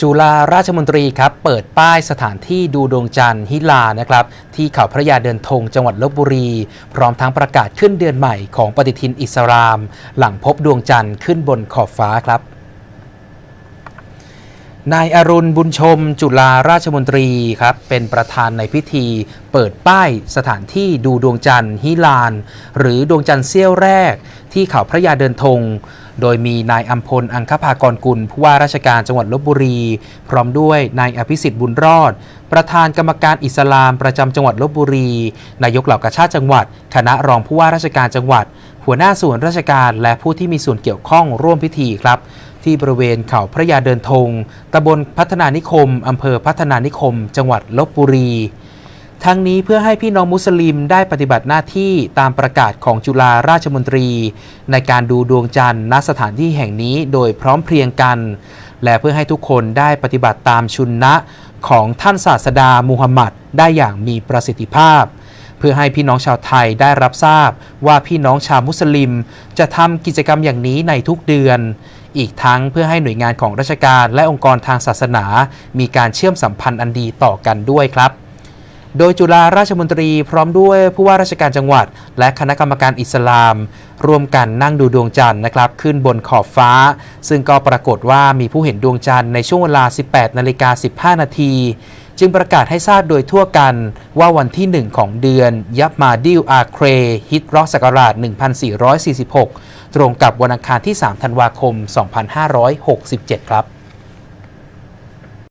จุฬาราชมนตรีครับเปิดป้ายสถานที่ดูดวงจันทร์ฮิลานะครับที่เขาพระยาเดินธงจังหวัดลบบุรี พร้อมทั้งประกาศขึ้นเดือนใหม่ของปฏิทินอิสลาม หลังพบดวงจันทร์ขึ้นบนขอบฟ้าครับ นายอรุณบุญชม จุฬาราชมนตรีครับเป็นประธานในพิธี เปิดป้ายสถานที่ดูดวงจันทร์ฮิลาน หรือดวงจันทร์เสี้ยวแรก ที่เขาพระยาเดินธง โดยมีนายอัมพล อังคภากรกุล ผู้ว่าราชการจังหวัดลบบุรี พร้อมด้วยนายอภิสิทธิ์บุญรอด ประธานกรรมการอิสลามประจำจังหวัดลบบุรี นายกเหล่ากาชาติจังหวัด คณะรองผู้ว่าราชการจังหวัด หัวหน้าส่วนราชการและผู้ที่มีส่วนเกี่ยวข้องร่วมพิธีครับที่บริเวณเขาพระยาเดินธงตำบลพัฒนานิคม อำเภอพัฒนานิคม จังหวัดลบบุรี ทั้งนี้เพื่อให้พี่น้องมุสลิมได้ปฏิบัติหน้าที่ตามประกาศของจุฬาราชมนตรี ในการดูดวงจันทร์ณสถานที่แห่งนี้โดยพร้อมเพรียงกัน และเพื่อให้ทุกคนได้ปฏิบัติตามชุนนะของท่านศาสดามูฮัมหมัดได้อย่างมีประสิทธิภาพ เพื่อให้พี่น้องชาวไทยได้รับทราบว่าพี่น้องชาวมุสลิม จะทำกิจกรรมอย่างนี้ในทุกเดือน อีกทั้งเพื่อให้หน่วยงานของราชการและองค์กรทางศาสนา มีการเชื่อมสัมพันธ์อันดีต่อกันด้วยครับ โดยจุฬาราชมนตรีพร้อมด้วยผู้ว่าราชการจังหวัด และคณะกรรมการอิสลาม ร่วมกันนั่งดูดวงจันทร์นะครับ ขึ้นบนขอบฟ้า ซึ่งก็ปรากฏว่ามีผู้เห็นดวงจันทร์ในช่วงเวลา 18นาฬิกา15 นาที จึงประกาศให้ทราบโดยทั่วกันว่าวันที่ 1 ของเดือน ยับมาดิลอาเคร ฮิตรอกศักราช 1446 ตรงกับวันอังคารที่ 3 ธันวาคม 2567 ครับ